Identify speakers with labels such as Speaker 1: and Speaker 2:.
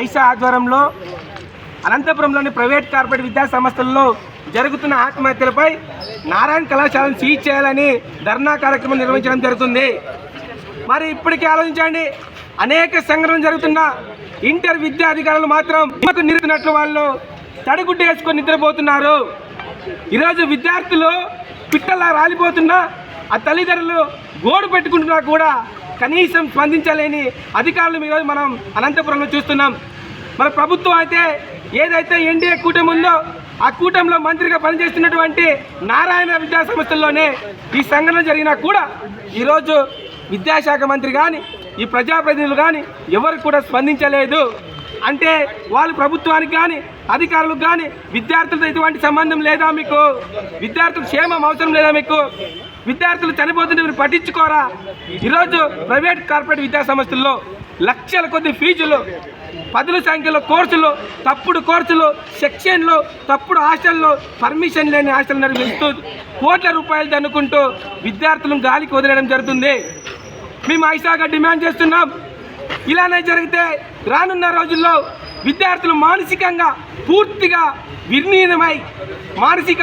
Speaker 1: ఐసా ఆధ్వర్యంలో అనంతపురంలోని private corporate విద్యా సంస్థల్లో జరుగుతున్న ఆత్మహత్యలపై నారాయణ కళాశాలను సీజ్ చేయాలని ధర్నా కార్యక్రమం నిర్వహించడం జరుగుతుంది. మరి ఇప్పటికే ఆలోచించండి అనేక సంఘటనలు జరుగుతున్న ఇంటర్ విద్యాధికారులు మాత్రం మాకు నిరుతున్నట్లు వాళ్ళు తడిగుడ్డ వేసుకొని నిద్రపోతున్నారు. ఈరోజు విద్యార్థులు పిట్టలా రాలిపోతున్నా ఆ తల్లిదండ్రులు గోడు పెట్టుకుంటున్నా కూడా కనీసం స్పందించలేని అధికారులు ఈరోజు మనం అనంతపురంలో చూస్తున్నాం. మన ప్రభుత్వం అయితే ఏదైతే ఎన్డీఏ కూటమి ఉందో ఆ కూటమిలో మంత్రిగా పనిచేస్తున్నటువంటి నారాయణ విద్యా సంస్థల్లోనే ఈ సంఘటన జరిగినా కూడా ఈరోజు విద్యాశాఖ మంత్రి కానీ ఈ ప్రజాప్రతినిధులు కానీ ఎవరు కూడా స్పందించలేదు. అంటే వాళ్ళు ప్రభుత్వానికి కానీ అధికారులకు కానీ విద్యార్థులతో ఎటువంటి సంబంధం లేదా మీకు? విద్యార్థుల క్షేమం అవసరం లేదా మీకు? విద్యార్థులు చనిపోతుంటే మీరు పట్టించుకోరా? ఈరోజు ప్రైవేట్ కార్పొరేట్ విద్యా సంస్థల్లో లక్షల కొద్ది ఫీజులు పదుల సంఖ్యలో కోర్సులు తప్పుడు కోర్సులు సెక్షన్లు తప్పుడు హాస్టల్లో పర్మిషన్ లేని హాస్టల్ నిర్వహిస్తూ కోట్ల రూపాయలు దన్నుకుంటూ విద్యార్థులను గాలికి వదిలేయడం జరుగుతుంది. మేము ఐసాగా డిమాండ్ చేస్తున్నాం. ఇలానే జరిగితే రానున్న రోజుల్లో విద్యార్థులు మానసికంగా పూర్తిగా విర్ణీనమై మానసిక